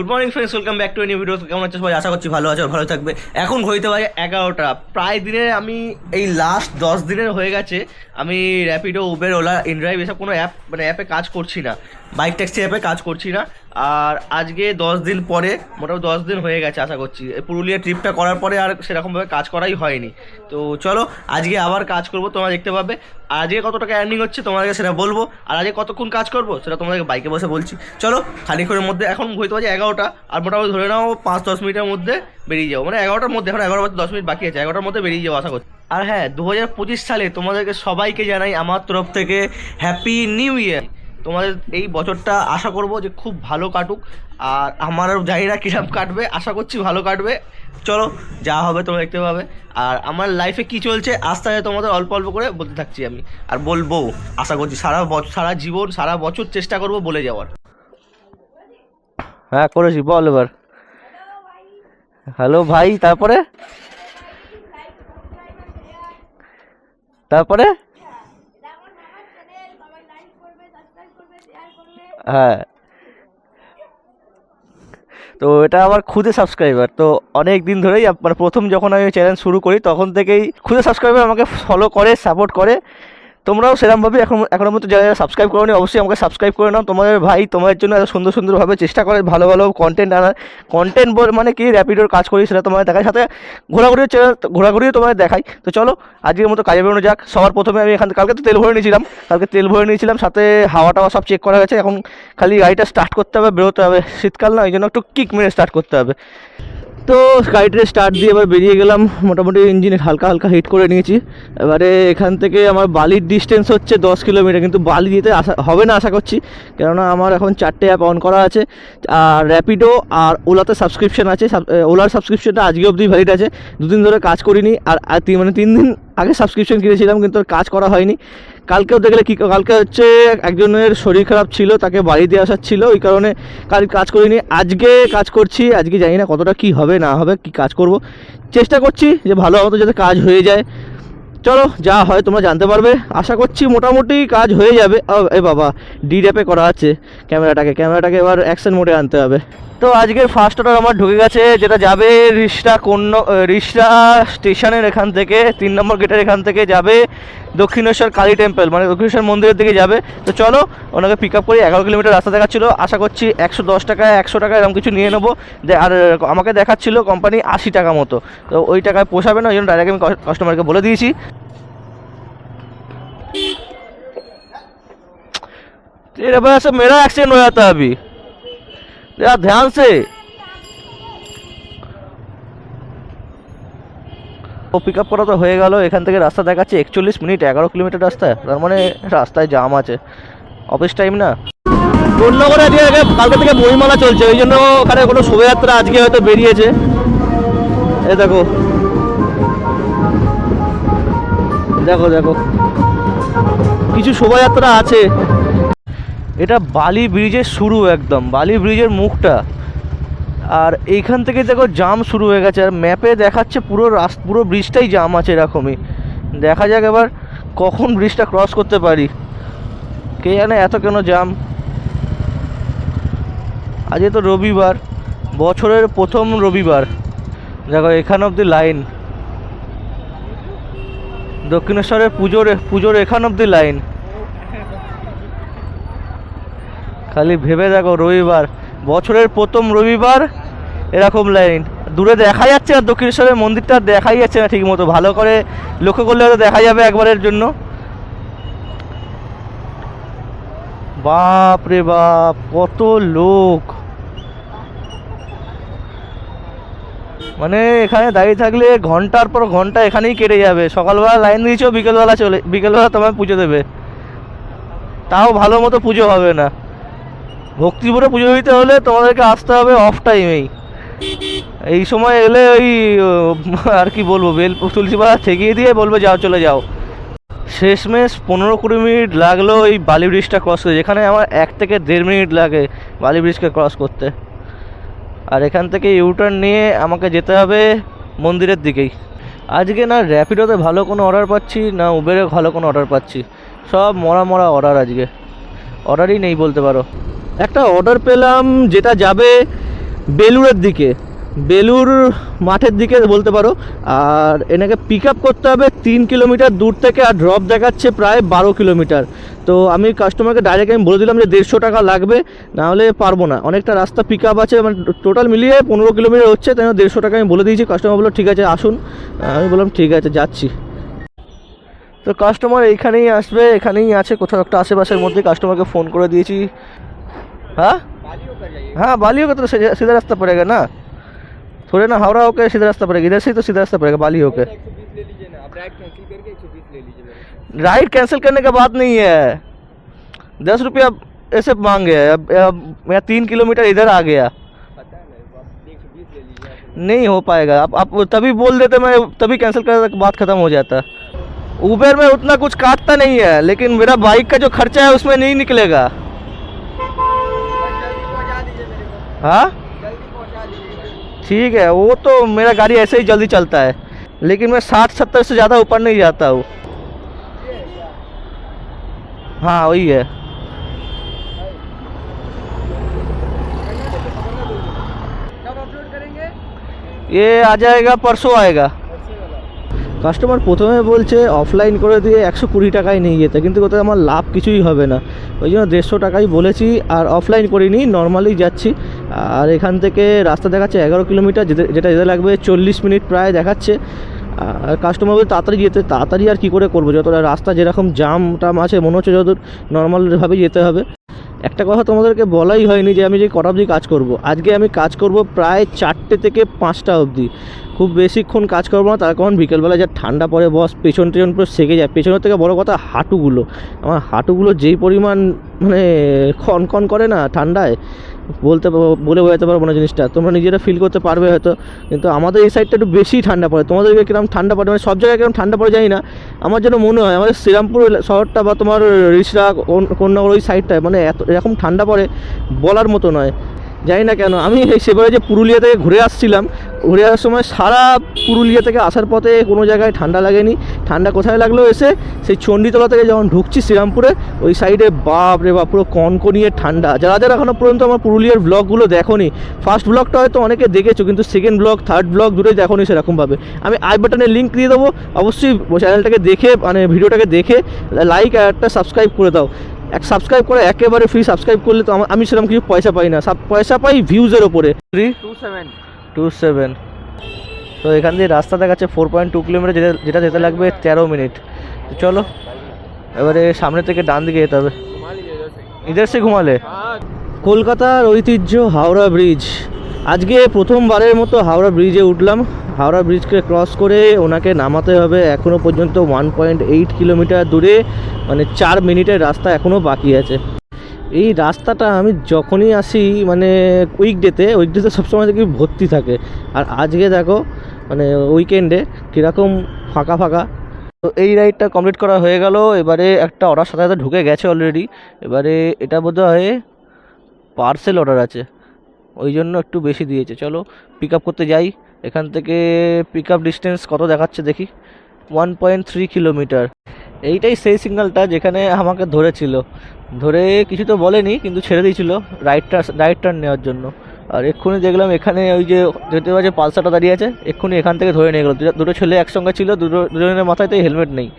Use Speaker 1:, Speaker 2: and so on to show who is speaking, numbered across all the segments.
Speaker 1: Good morning friends welcome back to new video কেমন আছে? সবাই আশা করছি ভালো আছে, ভালো থাকবে। এখন হইতে পারে এগারোটা। প্রায় দিনে আমি, এই লাস্ট দশ দিনের হয়ে গেছে, আমি র্যাপিডো উবের ওলা ইনড্রাইভ এসব কোনো অ্যাপ মানে অ্যাপে কাজ করছি না। বাইক ট্যাক্সি অ্যাপে কাজ করছি না। আর আজকে দশ দিন পরে, মোটামুটি দশ দিন হয়ে গেছে আশা করছি। পুরুলিয়া ট্রিপটা করার পরে আর সেরকমভাবে কাজ করাই হয়নি। তো চলো, আজকে আবার কাজ করব, তোমরা দেখতে পাবে। আজকে কত টাকা আর্নিং হচ্ছে তোমাদেরকে সেটা বলব। আর আজকে কতক্ষণ কাজ করব সেটা তোমাদেরকে বাইকে বসে বলছি। চলো খানিক্ষণের মধ্যে, এখন হয়তো বাজে এগারোটা। আর মোটামুটি ধরে নাও, পাঁচ দশ মিনিটের মধ্যে বেরিয়ে যাব। মানে এগারোটার মধ্যে, এখন এগারো দশ মিনিট বাকি আছে। এগারোটার মধ্যে বেরিয়ে যাব আশা করছি। আর হ্যাঁ দু হাজার পঁচিশ সালে তোমাদেরকে সবাইকে জানাই আমার তরফ থেকে হ্যাপি নিউ ইয়ার তোমাদের এই বছরটা আশা করব যে খুব ভালো কাটুক। আর আমারও জানি না কিরম কাটবে, আশা করছি ভালো কাটবে। চলো, যা হবে তোমরা দেখতে পাবে। আর আমার লাইফে কি চলছে আস্তে আস্তে তোমাদের অল্প অল্প করে বলতে থাকছি আমি। আর বলব, আশা করছি সারা বছর সারা জীবন, সারা বছর চেষ্টা করব বলে যাওয়ার। হ্যাঁ করেছি, বল এবার। হ্যালো ভাই, তারপরে? তারপরে? হ্যাঁ। তো এটা আমার খুদে সাবস্ক্রাইবার তো অনেক দিন ধরেই মানে প্রথম যখন আমি চ্যানেল শুরু করি, তখন থেকেই খুদে সাবস্ক্রাইবার আমাকে ফলো করে সাপোর্ট করে। তোমরাও সেরকমভাবে এখন এখনও মতো যারা যারা সাবস্ক্রাইব করোনি, অবশ্যই আমাকে সাবস্ক্রাইব করে নাও। তোমাদের ভাই, তোমাদের জন্য এত সুন্দর সুন্দরভাবে চেষ্টা করে ভালো ভালো কন্টেন্ট আনার। কন্টেন্ট বল মানে কি র্যাপিডোর কাজ করি সেটা তোমাদের দেখায় সাথে ঘোরাঘুরিও ঘোরাঘুরিও তোমাদের দেখাই। তো চলো, আজকের মতো কাজে বেরোনো যাক। সবার প্রথমে আমি এখান কালকে তো তেল ভরে নিয়েছিলাম। কালকে তেল ভরে নিয়েছিলাম, সাথে হাওয়া টাওয়া সব চেক করা গেছে এখন খালি গাড়িটা স্টার্ট করতে হবে, বেরোতে হবে। শীতকাল না, ওই জন্য একটু কিক মেরে স্টার্ট করতে হবে। তো গাড়িটা স্টার্ট দিয়ে এবার বেরিয়ে গেলাম। মোটামুটি ইঞ্জিন হালকা হালকা হিট করে নিয়েছি। এবারে এখান থেকে আমার বালির ডিস্টেন্স হচ্ছে দশ কিলোমিটার কিন্তু বালি দিতে আসা হবে না আশা করছি। কেননা আমার এখন চারটে অ্যাপ অন করা আছে, আর র্যাপিডো আর ওলাতে সাবস্ক্রিপশন আছে। ওলার সাবস্ক্রিপশনটা আজকে অবধি ভ্যালিড আছে। দুদিন ধরে কাজ করিনি, আর মানে তিন দিন আগে সাবস্ক্রিপশন কিনেছিলাম, কিন্তু কাজ করা হয়নি। কালকেও দেখলে কি, কালকে হচ্ছে একজনের শরীর খারাপ ছিল, তাকে বাড়ি দিয়ে আসার ছিল, ওই কারণে কাল কাজ করিনি। আজকে কাজ করছি, আজকে জানি না কতটা কি হবে, না হবে, কি কাজ করব। চেষ্টা করছি যে ভালো মতো যাতে কাজ হয়ে যায়। চলো, যা হয় তোমরা জানতে পারবে। আশা করছি মোটামুটি কাজ হয়ে যাবে। এ বাবা ডি র্যাপে করা আছে ক্যামেরাটাকে। ক্যামেরাটাকে এবার অ্যাকশন মোডে আনতে হবে। তো আজকের ফার্স্ট অর্ডার আমার ঢুকে গেছে যেটা যাবে রিসরা কোন রিসরা স্টেশনের এখান থেকে তিন নম্বর গেটের এখান থেকে যাবে দক্ষিণেশ্বর কালী টেম্পল মানে দক্ষিণেশ্বর মন্দিরের দিকে যাবে তো চলো ওনাকে পিক আপ করি এগারো কিলোমিটার রাস্তা দেখাচ্ছিলো আশা করছি একশো দশ টাকা একশো টাকা এরকম কিছু নিয়ে নেবো দে- আর আমাকে দেখাচ্ছিল কোম্পানি আশি টাকা মতো তো ওই টাকায় পোষাবে না ওই জন্য ডাইরেক্ট আমি কাস্টমারকে বলে দিয়েছি तेरे वजह से मेरा एक्सीडेंट हो जाता है अभी यार ध्यान से ও পিক আপ করা তো হয়ে গেল এখান থেকে রাস্তা দেখাচ্ছে একচল্লিশ মিনিট এগারো কিলোমিটার রাস্তা তার মানে রাস্তায় জাম আছে অফিস টাইম না কোন্নগরে আজকে আগে কালকে থেকে বইমেলা চলছে ওই জন্য ওখানে কোনো শোভাযাত্রা আজকে হয়তো বেরিয়েছে এ দেখো দেখো দেখো কিছু শোভাযাত্রা আছে এটা বালি ব্রিজের শুরু একদম, বালি ব্রিজের মুখটা। আর এইখান থেকে দেখো জাম শুরু হয়ে গেছে, আর ম্যাপে দেখাচ্ছে পুরো রাস, পুরো ব্রিজটাই জাম আছে এরকমই। দেখা যাক এবার কখন ব্রিজটা ক্রস করতে পারি। কে জানে এত কেন জাম আজকে তো রবিবার, বছরের প্রথম রবিবার। দেখো এখান অবধি লাইন দক্ষিণেশ্বরের পুজোর পুজোর এখান অবধি লাইন খালি ভেবে দেখো, রবিবার। বছরের প্রথম রবিবার, এরকম লাইন দূরে দেখা যাচ্ছে না, দক্ষিণেশ্বরের মন্দিরটা দেখাই যাচ্ছে না ঠিক মতো ভালো করে লক্ষ্য করলে হয়তো দেখা যাবে একবারের জন্য। বাপ রে বাপ, কত লোক। মানে এখানে দাঁড়িয়ে থাকলে ঘণ্টার পর ঘণ্টা এখানেই কেটে যাবে। সকালবেলা লাইন দিয়েছ, বিকেলবেলা চলে বিকেলবেলা তোমায় পুজো দেবে। তাও ভালো মতো পুজো হবে না। ভক্তিপুরে পুজো দিতে হলে তোমাদেরকে আসতে হবে অফ টাইমেই এই। সময় এলে ওই, আর কি বলব, বেল তুলসী পাতা ঠেকিয়ে দিয়ে বলবে, যাও, চলে যাও। শেষমেশ পনেরো কুড়ি মিনিট লাগল এই বালি ব্রিজটা ক্রস করে, যেখানে আমার এক থেকে দেড় মিনিট লাগে বালি ব্রিজকে ক্রস করতে। আর এখান থেকে ইউটার্ন নিয়ে আমাকে যেতে হবে মন্দিরের দিকেই। আজকে না র্যাপিডোতে ভালো কোনো অর্ডার পাচ্ছি, না উবেরে ভালো কোনো অর্ডার পাচ্ছি। সব মরা মরা অর্ডার আজকে। অর্ডারই নেই বলতে পারো। একটা অর্ডার পেলাম যেটা যাবে বেলুরের দিকে। বেলুর মাঠের দিকে বলতে পারো। আর এনাকে পিক আপ করতে হবে তিন কিলোমিটার দূর থেকে আর ড্রপ দেখাচ্ছে প্রায় বারো কিলোমিটার তো আমি কাস্টমারকে ডাইরেক্ট আমি বলে দিলাম যে দেড়শো টাকা লাগবে নাহলে পারব না। অনেকটা রাস্তা পিক আপ আছে মানে টোটাল মিলিয়ে পনেরো কিলোমিটার হচ্ছে, তাই দেড়শো টাকা আমি বলে দিয়েছি। কাস্টমার বলল, ঠিক আছে, আসুন। আমি বললাম, ঠিক আছে, যাচ্ছি। তো কাস্টমার এইখানেই আসবে, এখানেই আছে, কোথাও একটা আশেপাশের মধ্যে কাস্টমারকে ফোন করে দিয়েছি। हाँ? हाँ बाली होकर तो सीधा रास्ता पड़ेगा ना। थोड़े ना हावड़ा होकर सीधा रास्ता पड़ेगा। इधर से ही तो सीधा रास्ता पड़ेगा बाली होकर
Speaker 2: राइट कैंसिल
Speaker 1: करने का बात नहीं है। दस रुपया ऐसे मांगे अब, अब मैं तीन किलोमीटर इधर आ गया। नहीं हो पाएगा। आप आप तभी बोल देते मैं तभी कैंसिल कर बात ख़त्म हो जाता। उबेर में उतना कुछ काटता नहीं है लेकिन मेरा बाइक का जो खर्चा है उसमें नहीं निकलेगा
Speaker 2: जल्दी पहुँचा दीजिए मेरे को
Speaker 1: हाँ? ठीक है, वो तो मेरा गाड़ी ऐसे ही जल्दी चलता है। लेकिन मैं साठ, सत्तर से ज़्यादा ऊपर नहीं जाता हूँ। हाँ वही है। ये आ जाएगा, परसों आएगा। কাস্টমার প্রথমে বলছে অফলাইন করে দিয়ে একশো কুড়ি টাকায় নিয়ে যেতে। কিন্তু কোথাও আমার লাভ কিছুই হবে না। ওই জন্য দেড়শো টাকাই বলেছি, আর অফলাইন করিনি নর্মালি যাচ্ছি, আর এখান থেকে রাস্তা দেখাচ্ছে এগারো কিলোমিটার যেটা, যেতে লাগবে চল্লিশ মিনিট প্রায় দেখাচ্ছে। আর কাস্টমার বলছে, তাড়াতাড়ি যেতে, তাড়াতাড়ি আর কী করে করব? যতটা রাস্তা যেরকম জাম টাম আছে, মনে হচ্ছে যত নর্মালভাবে যেতে হবে। একটা কথা তোমাদেরকে বলাই হয়নি যে আমি যে কটা অবধি কাজ করব। আজকে আমি কাজ করব প্রায় চারটে থেকে পাঁচটা অবধি। খুব বেশিক্ষণ কাজ করব না, তার কারণ বিকেলবেলা যা ঠান্ডা পড়ে বস, পেছন টেছন পুরো সেকে যায়। পেছনের থেকে বড় কথা হাঁটুগুলো। আমার হাঁটুগুলো যেই পরিমাণ মানে খনখন খন করে না ঠান্ডায় বলতে বলে বোঝাতে পারব না জিনিসটা। তোমরা নিজেরা ফিল করতে পারবে হয়তো, কিন্তু আমাদের এই সাইডটা একটু বেশি ঠান্ডা পড়ে। তোমাদের কীরকম ঠান্ডা পড়ে? মানে সব জায়গায় কীরকম ঠান্ডা পড়ে যায় না। আমার যেন মনে হয়, আমাদের শ্রীরামপুর শহরটা বা তোমার রিসরা কন্যাগর ওই সাইডটায় মানে এত এরকম ঠান্ডা পড়ে বলার মতো নয়। জানি না কেন, আমি সেবারে যে পুরুলিয়া থেকে ঘুরে আসছিলাম ঘুরে আসার সময় সারা পুরুলিয়া থেকে আসার পথে কোনো জায়গায় ঠান্ডা লাগেনি। ঠান্ডা কোথায় লাগল এসে সেই চণ্ডীতলা থেকে যখন ঢুকছি শ্রীরামপুরে ওই সাইডে বাপ রে বাপ পুরো কনকনিয়ে ঠান্ডা। যারা যারা এখনও পর্যন্ত আমার পুরুলিয়ার ব্লগগুলো দেখোনি ফার্স্ট ব্লগটা হয়তো অনেকে দেখেছ কিন্তু সেকেন্ড ব্লগ থার্ড ব্লগ দুটোই দেখোনি সেরকমভাবে। আমি আই বাটনের লিঙ্ক দিয়ে দেবো অবশ্যই চ্যানেলটাকে দেখে মানে ভিডিওটাকে দেখে লাইক আর একটা সাবস্ক্রাইব করে দাও। এক সাবস্ক্রাইব করে একেবারে ফ্রি সাবস্ক্রাইব করলে তো আমি সেরকম কিছু পয়সা পাই না। পয়সা পাই ভিউজের ওপরে। Three
Speaker 2: two seven
Speaker 1: two seven তো এখান দিয়ে রাস্তা দেখাচ্ছে ফোর পয়েন্ট টু কিলোমিটার, যেটা যেটা যেতে লাগবে তেরো মিনিট। চলো, এবারে সামনে থেকে ডান দিকে যেতে হবে। ইদের সে ঘুমালে? কলকাতার ঐতিহ্য হাওড়া ব্রিজ। আজকে প্রথমবারের মতো হাওড়া ব্রিজে উঠলাম। হাওড়া ব্রিজকে ক্রস করে ওনাকে নামাতে হবে। এখনও পর্যন্ত ওয়ান পয়েন্ট এইট কিলোমিটার দূরে মানে চার মিনিটের রাস্তা এখনও বাকি আছে। এই রাস্তাটা আমি যখনই আসি মানে উইকডেতে উইকডেতে সবসময় দেখি ভর্তি থাকে। আর আজকে দেখো মানে উইকেন্ডে কীরকম ফাঁকা ফাঁকা। তো এই রাইডটা কমপ্লিট করা হয়ে গেল। এবারে একটা অর্ডার সাথে সাথে ঢুকে গেছে অলরেডি এবারে এটা বোধ হয় পার্সেল অর্ডার আছে। ওই জন্য একটু বেশি দিয়েছে। চলো পিক আপ করতে যাই। এখান থেকে পিক আপ ডিস্টেন্স কত দেখাচ্ছে দেখি? ওয়ান পয়েন্ট থ্রি কিলোমিটার এইটাই সেই সিগন্যালটা যেখানে আমাকে ধরেছিল। ধরে কিছু তো বলেনি, কিন্তু ছেড়ে দিয়েছিল রাইটটা রাইট টার্ন নেওয়ার জন্য। আর এক্ষুনি দেখলাম এখানে ওই যে যেতে পারছে পালসারটা দাঁড়িয়ে আছে, এক্ষুনি এখান থেকে ধরে নিয়ে গেলো। দুটো- ছেলে একসঙ্গে ছিল, দুটো, দুজনের মাথায় তো হেলমেট নেই।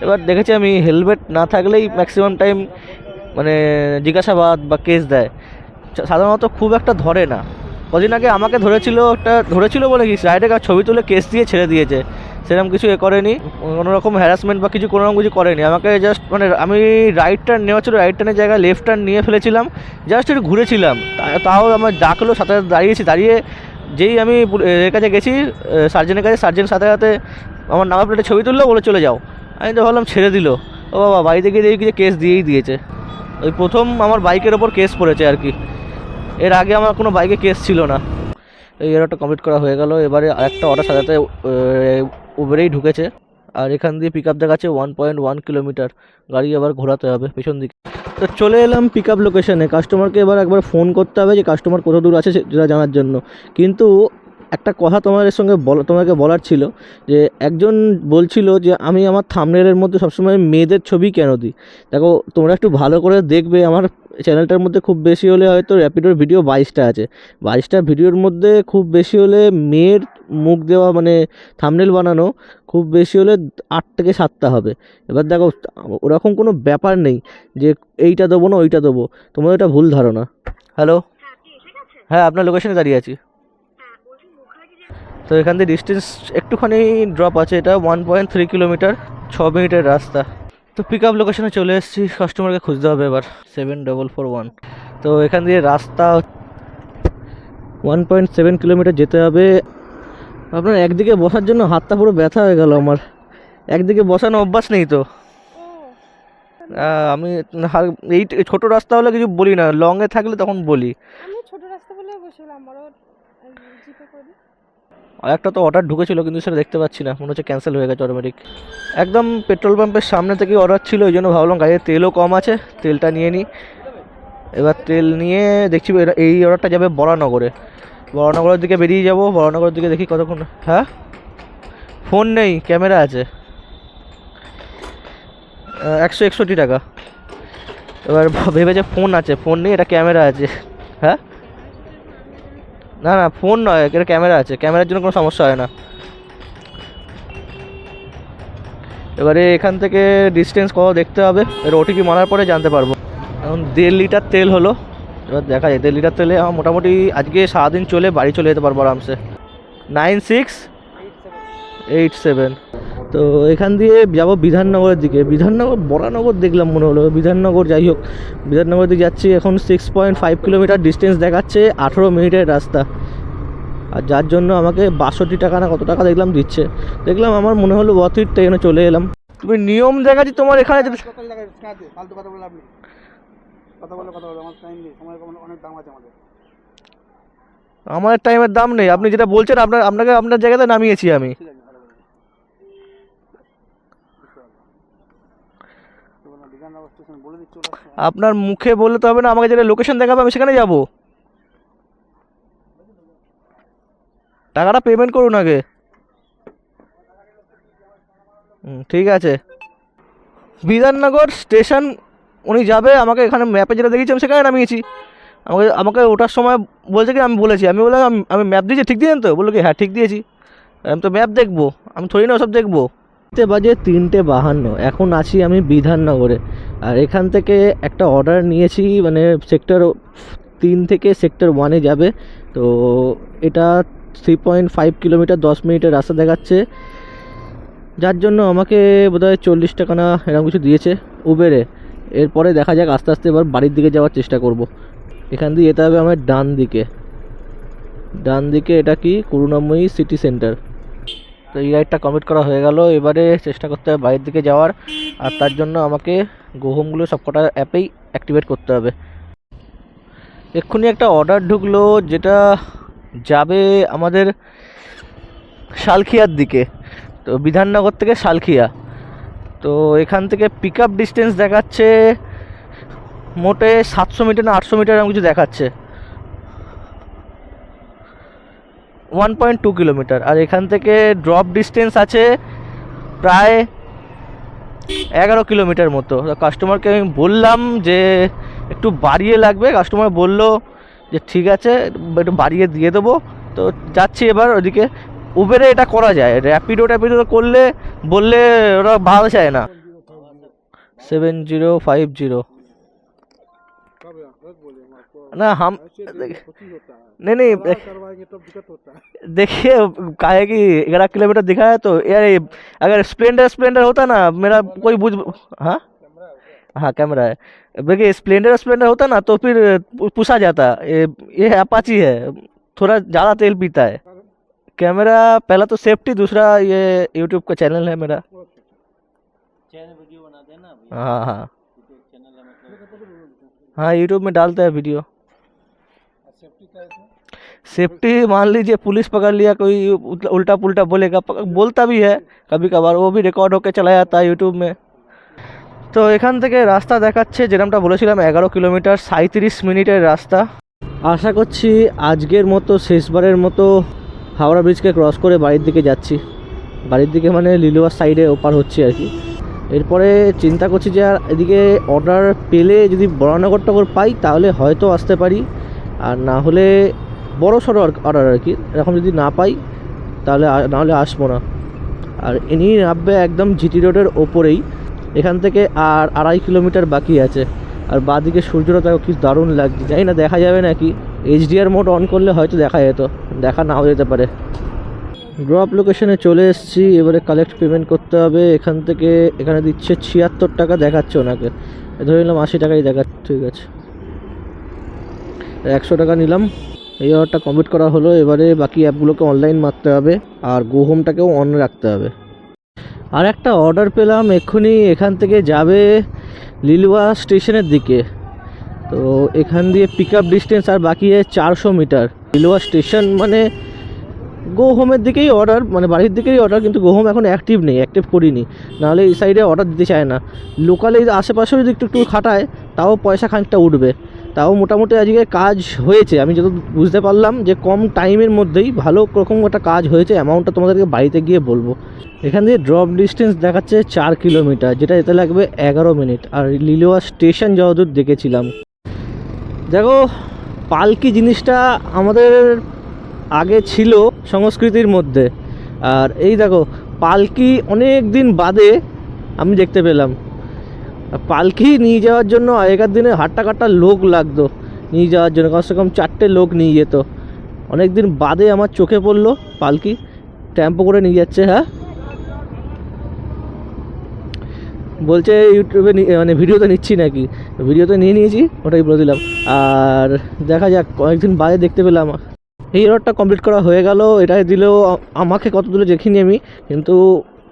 Speaker 1: এবার দেখেছি আমি হেলমেট না থাকলেই ম্যাক্সিমাম টাইম মানে জিজ্ঞাসাবাদ বা কেস দেয়। সাধারণত খুব একটা ধরে না। কদিন আগে আমাকে ধরেছিল একটা, ধরেছিল বলে কি রাইডের ছবি তুলে কেস দিয়ে ছেড়ে দিয়েছে। সেরকম কিছু এ করেনি কোনো রকম হ্যারাসমেন্ট বা কিছু কোনো রকম কিছু করেনি। আমাকে জাস্ট মানে আমি রাইট টার্ন নেওয়া ছিল রাইট টার্নের জায়গায় লেফট টার্ন নিয়ে ফেলেছিলাম জাস্ট একটু ঘুরেছিলাম। তাও আমার ডাকলো, সাথে সাথে দাঁড়িয়েছি, দাঁড়িয়ে যেই আমি এর কাছে গেছি সার্জেনের কাছে, সার্জেন সাথে সাথে আমার নাম্বার প্লেটে ছবি তুললো বলে চলে যাও। আমি তো ভাবলাম ছেড়ে দিল। ও বাবা, বাড়িতে গিয়ে দেখি যে কেস দিয়েই দিয়েছে। ওই প্রথম আমার বাইকের ওপর কেস পড়েছে আর কি। এর আগে আমার কোনো বাইকে কেস ছিল না। এই অর্ডারটা কমপ্লিট করা হয়ে গেল। এবারে আরেকটা অর্ডার সাথে উবেরেই ঢুকেছে। আর এখান দিয়ে পিক আপ দেখাচ্ছে ওয়ান পয়েন্ট ওয়ান কিলোমিটার গাড়ি আবার ঘোরাতে হবে পেছন দিকে। তো চলে এলাম পিক আপ লোকেশনে কাস্টমারকে এবার একবার ফোন করতে হবে যে কাস্টমার কত দূর আছে সেটা জানার জন্য। কিন্তু একটা কথা তোমাদের সঙ্গে বল, তোমাকে বলার ছিল যে, একজন বলছিল যে, আমি আমার থামনেলের মধ্যে সবসময় মেয়েদের ছবি কেন দিই? দেখো, তোমরা একটু ভালো করে দেখবে আমার চ্যানেলটার মধ্যে খুব বেশি হলে হয়তো র্যাপিডোর ভিডিও বাইশটা আছে। বাইশটা ভিডিওর মধ্যে খুব বেশি হলে মেয়ের মুখ দেওয়া মানে থামনেল বানানো খুব বেশি হলে আট থেকে সাতটা হবে। এবার দেখো, ওরকম কোনো ব্যাপার নেই যে এইটা দেবো না, ওইটা দেবো। তোমার এটা ভুল ধারণা। হ্যালো হ্যাঁ আপনার লোকেশনে দাঁড়িয়ে আছি। তো এখান থেকে ডিস্টেন্স একটুখানি ড্রপ আছে। এটা ওয়ান পয়েন্ট থ্রি কিলোমিটার ছ মিনিটের রাস্তা। তো পিক আপ লোকেশনে চলে এসেছি কাস্টমারকে খুঁজতে হবে এবার। সেভেন ডবল ফোর ওয়ান তো এখান দিয়ে রাস্তা ওয়ান পয়েন্ট সেভেন কিলোমিটার যেতে হবে। আপনার একদিকে বসার জন্য হাতটা পুরো ব্যথা হয়ে গেল আমার। একদিকে বসানো অভ্যাস নেই তো। আমি এই ছোটো রাস্তা হলে কিছু বলি না লংয়ে থাকলে তখন বলি।
Speaker 3: ছোট রাস্তা বলে বসেছিলাম, বড়।
Speaker 1: আর একটা তো অর্ডার ঢুকেছিল, কিন্তু সেটা দেখতে পাচ্ছি না। মনে হচ্ছে ক্যান্সেল হয়ে গেছে অটোমেটিক একদম পেট্রোল পাম্পের সামনে থেকেই অর্ডার ছিল ওই জন্য ভাবলাম গাড়িতে তেলও কম আছে, তেলটা নিয়ে নিই এবার তেল নিয়ে দেখছি এই অর্ডারটা যাবে বরানগরে। বরানগরের দিকে বেরিয়ে যাব, বরানগরের দিকে দেখি কতক্ষণ হ্যাঁ? ফোন নেই, ক্যামেরা আছে। একশো একষট্টি টাকা। এবার ভেবে যে ফোন আছে, ফোন নেই, এটা ক্যামেরা আছে। হ্যাঁ? না না ফোন নয় এটা ক্যামেরা আছে ক্যামেরার জন্য কোনো সমস্যা হয় না। এবারে এখান থেকে ডিস্টেন্স কত দেখতে হবে, এর ওটিপি মারার পরে জানতে পারব। এখন দেড় লিটার তেল হলো, এবার দেখা যায়, দেড় লিটার তেলে আমার মোটামুটি আজকে সারাদিন চলে বাড়ি চলে যেতে পারব আরামসে। নাইন সিক্স এইট সেভেন তো এখান দিয়ে যাব বিধাননগরের দিকে। বিধাননগর বরানগর দেখলাম মনে হলো। বিধাননগর যাই হোক বিধাননগর দিকে যাচ্ছি এখন six point five kilometre distance দেখাচ্ছে আঠেরো মিনিটের রাস্তা। আর যার জন্য আমাকে বাষট্টি টাকা না কত টাকা দেখলাম দিচ্ছে। দেখলাম আমার মনে হলো অথিট তাই চলে এলাম। তুমি নিয়ম দেখাচ্ছি তোমার এখানে
Speaker 4: আমার
Speaker 1: টাইমের দাম নেই। আপনি যেটা বলছেন আপনার আপনাকে আপনার জায়গাতে নামিয়েছি আমি
Speaker 4: ঠিক আছে ভালো করে তো বললাম বিধাননগর স্টেশন বলে দিচ্ছি ওটা
Speaker 1: আপনার মুখে বললে তো হবে না, আমাকে যেটা লোকেশন দেখাবে আমি সেখানে যাব। টাকাটা পেমেন্ট করুন আগে। ঠিক আছে। বিধাননগর স্টেশন, উনি যাবে, আমাকে এখানে ম্যাপে যেটা দেখেছি আমি সেখানে নামিয়েছি। আমাকে আমাকে ওঠার সময় বলছে কি, আমি বলেছি, আমি বললাম, আমি- আমি ম্যাপ দিয়েছি, ঠিক দিয়েছেন তো? বলল কি হ্যাঁ ঠিক দিয়েছি। আমি তো ম্যাপ দেখব, আমি থরি না ওসব দেখব। তিনটে বাজে, তিনটে বাহান্ন। এখন আছি আমি বিধাননগরে। আর এখান থেকে একটা অর্ডার নিয়েছি মানে সেক্টর তিন থেকে সেক্টর ওয়ানে যাবে। তো এটা থ্রি পয়েন্ট ফাইভ কিলোমিটার দশ মিনিটের রাস্তা দেখাচ্ছে। যার জন্য আমাকে বোধহয় চল্লিশ টাকা না এরকম কিছু দিয়েছে উবেরে এরপরে দেখা যাক, আস্তে আস্তে এবার বাড়ির দিকে যাওয়ার চেষ্টা করব। এখান দিয়ে যেতে হবে আমার ডান দিকে। ডান দিকে এটা কি? করুণাময়ী সিটি সেন্টার তো এই রাইডটা কমপ্লিট করা হয়ে গেল। এবারে চেষ্টা করতে হবে বাইরের দিকে যাওয়ার। আর তার জন্য আমাকে গোহমগুলো সবকটা অ্যাপেই অ্যাক্টিভেট করতে হবে। এক্ষুনি একটা অর্ডার ঢুকলো, যেটা যাবে আমাদের শালখিয়ার দিকে। তো বিধাননগর থেকে শালখিয়া। তো এখান থেকে পিক আপ ডিস্টেন্স দেখাচ্ছে, মোটে সাতশো মিটার না আটশো মিটার এরকম কিছু দেখাচ্ছে। ওয়ান পয়েন্ট টু কিলোমিটার আর এখান থেকে ড্রপ ডিস্টেন্স আছে প্রায় এগারো কিলোমিটার মতো। কাস্টমারকে আমি বললাম যে, একটু বাড়িয়ে লাগবে। কাস্টমার বলল যে, ঠিক আছে, একটু বাড়িয়ে দিয়ে দেবো। তো যাচ্ছি এবার ওদিকে। উবেরে এটা করা যায়। র্যাপিডো ট্যাপিডো করলে, বললে ওরা ভালো চায় না। সেভেন জিরো ফাইভ জিরো ना हम
Speaker 4: ऐसे कुछ होता
Speaker 1: नहीं नहीं
Speaker 4: दिक्कत होता है।
Speaker 1: कि ग्यारह किलोमीटर दिखा है तो यार अगर स्प्लेंडर स्प्लेंडर होता ना मेरा कोई बुझ हाँ? हाँ कैमरा है। देखिए स्प्लेंडर स्प्लेंडर होता ना तो फिर पूछा जाता ये ये अपाची है थोड़ा ज़्यादा तेल पीता है। कैमरा पहला तो सेफ्टी दूसरा ये यूट्यूब का चैनल है मेरा। हाँ हाँ हाँ। यूट्यूब में डालता है वीडियो सेफ्टी मान लीजिए पुलिस पकड़ लिया कोई उल्टा- उल्टा पुल्टा बोलेगा पक- बोलता भी है कभी कभार वो भी रिकॉर्ड होके चला जाता है यूट्यूब में তো এখান থেকে রাস্তা দেখাচ্ছে যেরকমটা বলেছিলাম এগারো কিলোমিটার সাঁত্রিশ মিনিটের রাস্তা আশা করছি আজকের মতো শেষবারের মতো হাওড়া ব্রিজকে ক্রস করে বাড়ির দিকে যাচ্ছি বাড়ির দিকে মানে লিলুয়ার সাইডে ওপার হচ্ছে আর কি এরপরে চিন্তা করছি যে আর এদিকে অর্ডার পেলে যদি বরানগর টগর পাই তাহলে হয়তো আসতে পারি আর না হলে বড় সড়ো অর্ডার আর কি। এরকম যদি না পাই, তাহলে না হলে আসব না। আর ইনি নামবে একদম জিটি রোডের ওপরেই। এখান থেকে আর আড়াই কিলোমিটার বাকি আছে। আর বাদিকে সূর্যটা তাকে কি দারুণ লাগছে। জানি না, দেখা যাবে নাকি? এইচডিআর মোড অন করলে হয়তো দেখা যেত। দেখা নাও যেতে পারে। ড্রপ লোকেশনে চলে এসেছি। এবারে কালেক্ট পেমেন্ট করতে হবে। এখান থেকে এখানে দিচ্ছে ছিয়াত্তর টাকা দেখাচ্ছে ওনাকে। ধরে নিলাম আশি টাকাই দেখাচ্ছে। ঠিক আছে। একশো টাকা নিলাম। এই অর্ডারটা কমপ্লিট করা হলো। এবারে বাকি অ্যাপগুলোকে অনলাইন মারতে হবে আর গো হোমটাকেও অন রাখতে হবে। আর একটা অর্ডার পেলাম এক্ষুনি। এখান থেকে যাবে লিলুয়া স্টেশনের দিকে। তো এখান দিয়ে পিক আপ ডিস্টেন্স আর বাকি চারশো মিটার। লিলুয়া স্টেশন মানে গো হোমের দিকেই অর্ডার মানে বাড়ির দিকেই অর্ডার কিন্তু গো হোম এখন অ্যাক্টিভ নেই অ্যাক্টিভ করিনি। নাহলে এই সাইডে অর্ডার দিতে চায় না। লোকালে আশেপাশেও যদি একটু একটু খাটায়, তাও পয়সা খানিকটা উঠবে। তাও মোটামুটি আজকে কাজ হয়েছে। আমি যত বুঝতে পারলাম যে কম টাইমের মধ্যেই ভালো রকম একটা কাজ হয়েছে, অ্যামাউন্টটা তোমাদেরকে বাড়িতে গিয়ে বলব। এখান দিয়ে ড্রপ ডিস্টেন্স দেখাচ্ছে চার কিলোমিটার, যেটা যেতে লাগবে এগারো মিনিট। আর লিলোয়া স্টেশন যতদূর দেখেছিলাম। দেখো, পালকি জিনিসটা আমাদের আগে ছিল সংস্কৃতির মধ্যে। আর এই দেখো, পালকি অনেক দিন বাদে আমি দেখতে পেলাম। পালকি নিয়ে যাওয়ার জন্য আগেকার দিনে হাট্টা কাট্টা লোক লাগতো। নিয়ে যাওয়ার জন্য, কমসে কম চারটে লোক নিয়ে যেত। অনেক দিন বাদে আমার চোখে পড়ল পালকি। টেম্পো করে নিয়ে যাচ্ছে হ্যাঁ? বলছে, ইউটিউবে মানে ভিডিওতে নিচ্ছি নাকি? ভিডিওতে নিয়ে নিয়েছি, ওটাই বলে দিলাম। আর দেখা যাক কয়েকদিন বাদে দেখতে পেলাম। এই অর্ডারটা কমপ্লিট করা হয়ে গেল, এটাই দিলেও আমাকে কত দূরে দেখিনি আমি, কিন্তু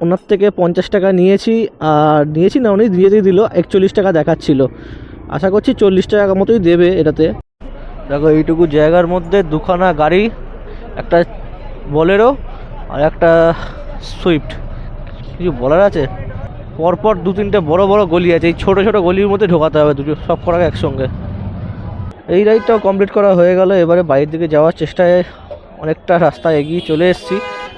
Speaker 1: ওনার থেকে পঞ্চাশ টাকা নিয়েছি, আর নিয়েছি না, উনি দিয়ে দিয়ে দিল, একচল্লিশ টাকা দেখাচ্ছিল। আশা করছি চল্লিশ টাকা মতোই দেবে এটাতে। দেখো, এইটুকু জায়গার মধ্যে দুখানা গাড়ি, একটা বলেরো আর একটা সুইফট। কিছু বলার আছে? পরপর দু তিনটে বড় বড় গলি আছে, এই ছোটো ছোটো গলির মধ্যে ঢোকাতে হবে দুটো, সব করা একসঙ্গে। এই রাইডটাও কমপ্লিট করা হয়ে গেল, এবারে বাড়ির দিকে যাওয়ার চেষ্টায় অনেকটা রাস্তা এগিয়ে চলে এসেছি,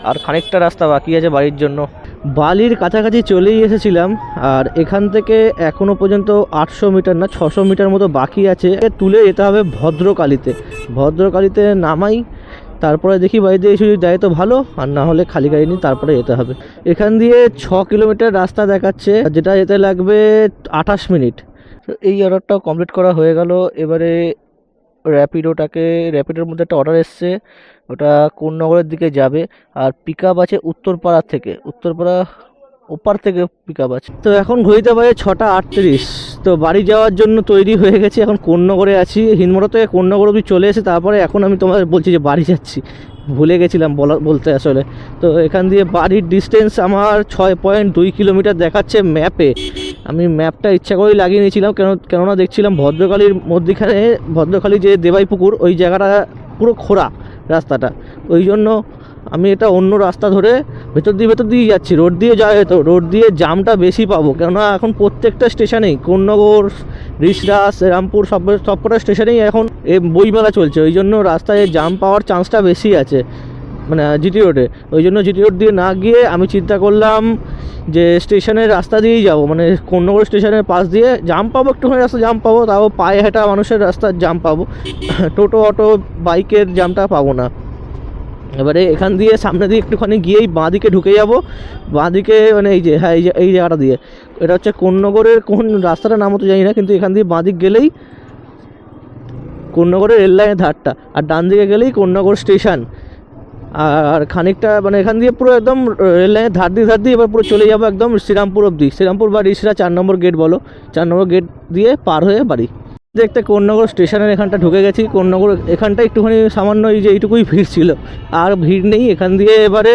Speaker 1: আর খানিকটা রাস্তা বাকি আছে বাড়ির জন্য। বালির কাছাকাছি চলেই এসেছিলাম, আর এখান থেকে এখনও পর্যন্ত আটশো মিটার না, ছশো মিটার মতো বাকি আছে। তুলে যেতে হবে ভদ্রকালীতে। ভদ্রকালীতে নামাই, তারপরে দেখি বাড়িতে এসে যদি যায় তো ভালো, আর না হলে খালি গাড়ি নিয়ে তারপরে যেতে হবে। এখান দিয়ে ছ কিলোমিটার রাস্তা দেখাচ্ছে, যেটা যেতে লাগবে আঠাশ মিনিট। এই অর্ডারটাও কমপ্লিট করা হয়ে গেল। এবারে র্যাপিডোটাকে, র্যাপিডোর মধ্যে একটা অর্ডার এসছে। ওটা কোন্নগরের দিকে যাবে? আর পিক আছে উত্তরপাড়া থেকে। উত্তরপাড়া ওপার থেকে পিক আপ আছে। তো এখন ঘড়িতে বাজে ছটা আটত্রিশ। তো বাড়ি যাওয়ার জন্য তৈরি হয়ে গেছি। এখন কোন্নগরে আছি? হিনমোড়া থেকে কোন্নগর অবধি চলে এসে তারপরে এখন আমি তোমাদের বলছি যে বাড়ি যাচ্ছি। ভুলে গেছিলাম বলা, বলতে আসলে। তো এখান দিয়ে বাড়ির ডিস্টেন্স আমার ছয় পয়েন্ট দুই কিলোমিটার দেখাচ্ছে ম্যাপে আমি ম্যাপটা ইচ্ছা করেই লাগিয়ে নিয়েছিলাম। কেন, কেননা দেখছিলাম ভদ্রকালীর মধ্যিখানে ভদ্রকালী যে দেবাই পুকুর ওই জায়গাটা পুরো খোঁড়া। রাস্তাটা। ওই জন্য আমি এটা অন্য রাস্তা ধরে ভেতর দিয়ে ভেতর দিয়ে যাচ্ছি। রোড দিয়ে যাওয়া হয়তো, রোড দিয়ে জামটা বেশি পাবো। কেননা এখন প্রত্যেকটা স্টেশনেই কোন্নগর, রিসরা, শ্রীরামপুর সব সবকটা স্টেশনেই এখন এ বইমেলা চলছে। ওই জন্য রাস্তায় জাম পাওয়ার চান্সটা বেশি আছে। মানে জিটি রোডে ওই জন্য জিটি রোড দিয়ে না গিয়ে আমি চিন্তা করলাম যে, স্টেশনের রাস্তা দিয়েই যাব। মানে কোন্নগর স্টেশনের পাশ দিয়ে জাম পাবো, একটুখানি রাস্তা জাম পাবো, তাও পায়ে হেঁটা মানুষের রাস্তার জাম পাবো। টোটো, অটো, বাইকের জামটা পাবো না। এবারে এখান দিয়ে সামনে দিয়ে একটুখানি গিয়েই বাঁ দিকে ঢুকে যাব। বাঁ দিকে মানে এই যে হ্যাঁ এই যে, এই জায়গাটা দিয়ে। এটা হচ্ছে কোন্নগরের কোন রাস্তাটার নাম তো জানি না, কিন্তু এখান দিয়ে বাঁ দিক গেলেই কোন্নগরের রেল লাইনের ধারটা। আর ডান দিকে গেলেই কোন্নগর স্টেশন। আর খানিকটা মানে এখান দিয়ে পুরো একদম রেল লাইনের ধার দিয়ে ধার দিয়ে এবার পুরো চলে যাব একদম শ্রীরামপুর অবধি। শ্রীরামপুর বা রিসরা চার নম্বর গেট বলো। চার নম্বর গেট দিয়ে পার হয়ে বাড়ি। দেখতে কোন্নগর স্টেশনের এখানটা ঢুকে গেছি। কোন্নগর এখানটা একটুখানি সামান্য এই যে এইটুকুই ভিড় ছিল। আর ভিড় নেই। এখান দিয়ে এবারে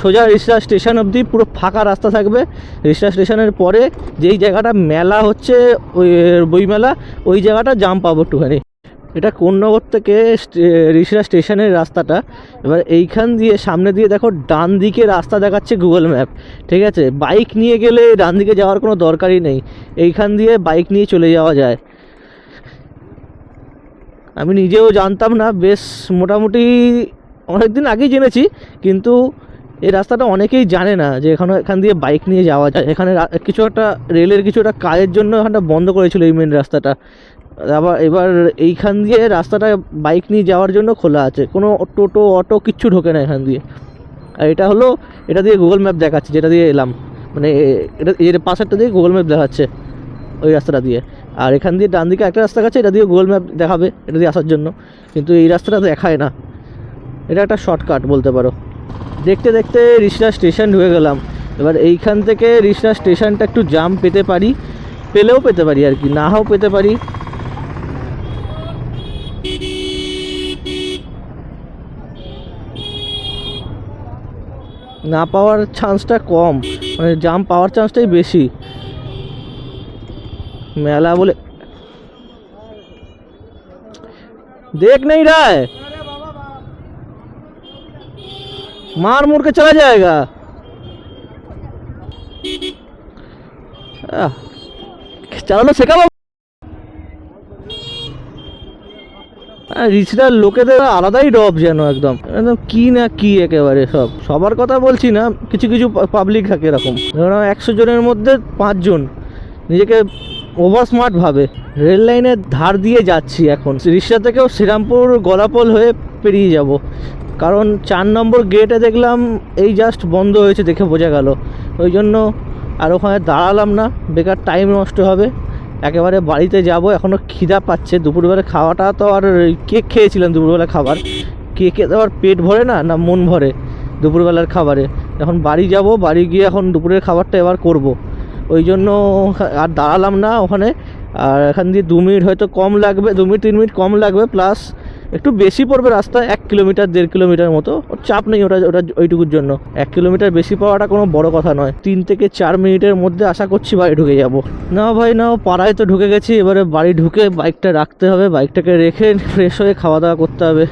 Speaker 1: সোজা রিসরা স্টেশন অবধি পুরো ফাঁকা রাস্তা থাকবে। রিসরা স্টেশনের পরে যেই জায়গাটা মেলা হচ্ছে, ওই, বইমেলা, ওই জায়গাটা জাম পাবো একটুখানি। এটা কোন্নগর থেকে ঋষিরা স্টেশনের রাস্তাটা? এবার এইখান দিয়ে সামনে দিয়ে দেখো ডান দিকে রাস্তা দেখাচ্ছে গুগল ম্যাপ, ঠিক আছে? বাইক নিয়ে গেলে ডান দিকে যাওয়ার কোনো দরকারই নেই, এইখান দিয়ে বাইক নিয়ে চলে যাওয়া যায়। আমি নিজেও জানতাম না, বেশ মোটামুটি অনেক দিন আগেই জেনেছি, কিন্তু এই রাস্তাটা অনেকেই জানে না যে এখানে, এখান দিয়ে বাইক নিয়ে যাওয়া যায়। এখানে কিছু একটা রেলের কিছু একটা কাজের জন্য এখানটা বন্ধ করেছিল এই মেন রাস্তাটা। আবার এবার এইখান দিয়ে রাস্তাটা বাইক নিয়ে যাওয়ার জন্য খোলা আছে। কোনো টোটো, অটো কিচ্ছু ঢোকে না এখান দিয়ে। আর এটা হলো, এটা দিয়ে গুগল ম্যাপ দেখাচ্ছে, যেটা দিয়ে এলাম। মানে এটা, এর পাশেরটা দিয়ে গুগল ম্যাপ দেখাচ্ছে, ওই রাস্তাটা দিয়ে। আর এখান দিয়ে ডান দিকে একটা রাস্তা আছে এটা দিয়ে গুগল ম্যাপ দেখাবে, এটা দিয়ে আসার জন্য। কিন্তু এই রাস্তাটা দেখায় না। এটা একটা শর্টকাট বলতে পারো। দেখতে দেখতে রিসরা স্টেশন ঢুকে গেলাম। এবার এইখান থেকে রিসরা স্টেশনটা একটু জাম পেতে পারি, পেলেও পেতে পারি আর কি নাও পেতে পারি। না পাওয়ার চান্সটা কম মানে জাম পাওয়ার চান্সটাই বেশি মেলা বলে देख नहीं रहा है मार मुड़ के चला जाएगा আহ, চালানো শেখাবো রিচটার লোকেদের আলাদাই রব যেন একদম। একদম কি না কি একেবারে সব। সবার কথা বলছি না, কিছু কিছু পাবলিক থাকে এরকম। ধরো একশো জনের মধ্যে পাঁচজন নিজেকে ওভার স্মার্ট ভাবে রেল লাইনের ধার দিয়ে যাচ্ছি এখন। রিক্সা থেকেও শ্রীরামপুর গলাপল হয়ে পেরিয়ে যাব। কারণ চার নম্বর গেটে দেখলাম এই জাস্ট বন্ধ হয়েছে, দেখে বোঝা গেল। ওই জন্য আর ওখানে দাঁড়ালাম না, বেকার টাইম নষ্ট হবে। একেবারে বাড়িতে যাব এখনও খিদা পাচ্ছে। দুপুরবেলা খাওয়াটা তো আর কেক খেয়েছিলাম দুপুরবেলা খাবার। কেকে তো আর পেট ভরে না না মন ভরে দুপুরবেলার খাবারে। এখন বাড়ি যাব, বাড়ি গিয়ে এখন দুপুরের খাবারটা এবার করব। ওই জন্য আর দাঁড়ালাম না ওখানে। আর এখান দিয়ে দু মিনিট হয়তো কম লাগবে, দু মিনিট, তিন মিনিট কম লাগবে প্লাস একটু বেশি পড়বে রাস্তা, এক কিলোমিটার, দেড় কিলোমিটার মতো। ওর চাপ নেই ওটা ওটা ওইটুকুর জন্য। এক কিলোমিটার বেশি পাওয়াটা কোনো বড় কথা নয়। তিন থেকে চার মিনিটের মধ্যে আশা করছি বাড়ি ঢুকে যাব। না ভাই, না পাড়ায় তো ঢুকে গেছি। এবারে বাড়ি ঢুকে বাইকটা রাখতে হবে। বাইকটাকে রেখে ফ্রেশ হয়ে খাওয়া দাওয়া করতে হবে।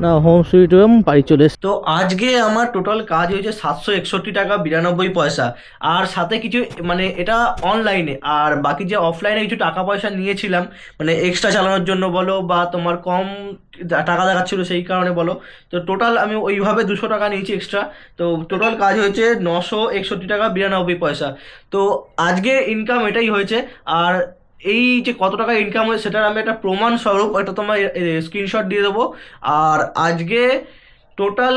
Speaker 1: না হোম সুইট হোম বাড়ি চলে তো আজকে আমার টোটাল কাজ হয়েছে সাতশো একষট্টি টাকা বিরানব্বই পয়সা। আর সাথে কিছু মানে এটা অনলাইনে আর বাকি যে অফলাইনে কিছু টাকা পয়সা নিয়েছিলাম মানে এক্সট্রা চালানোর জন্য বলো বা তোমার কম টাকা দেখাচ্ছিল সেই কারণে বলো। তো টোটাল আমি ওইভাবে দুশো টাকা নিয়েছি এক্সট্রা তো টোটাল কাজ হয়েছে নশো একষট্টি টাকা বিরানব্বই পয়সা। তো আজকে ইনকাম এটাই হয়েছে। আর এই যে কত টাকা ইনকাম হয়েছে সেটার আমি একটা প্রমাণ স্বরূপ একটা তোমার স্ক্রিনশট দিয়ে দেবো। আর আজকে টোটাল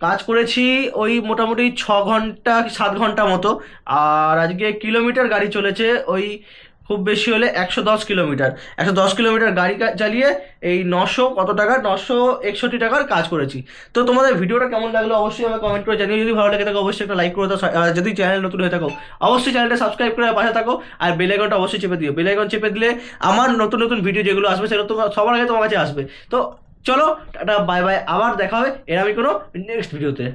Speaker 1: কাজ করেছি ওই মোটামুটি ছ ঘণ্টা সাত ঘণ্টা মতো। আর আজকে কিলোমিটার গাড়ি চলেছে ওই খুব বেশি হলে একশো দশ কিলোমিটার। একশো দশ কিলোমিটার গাড়ি চালিয়ে এই নশো কত টাকা? নশো একষট্টি টাকার কাজ করেছি। তো তোমাদের ভিডিওটা কেমন লাগল অবশ্যই আমাকে কমেন্ট করে জানিয়ে যদি ভালো লাগে থাকো অবশ্যই একটা লাইক করে দাও। যদি চ্যানেল নতুন হয়ে থাকো, অবশ্যই চ্যানেলটা সাবস্ক্রাইব করে পাশে থাকো। আর বেল আইকনটা অবশ্যই চেপে দিও। বেল আইকন চেপে দিলে আমার নতুন নতুন ভিডিও যেগুলো আসবে, সেগুলো তোমার সবার আগে তোমার কাছে আসবে। তো চলো, টাটা বাই বাই আবার দেখা হবে। এর আমি কোনো নেক্সট ভিডিওতে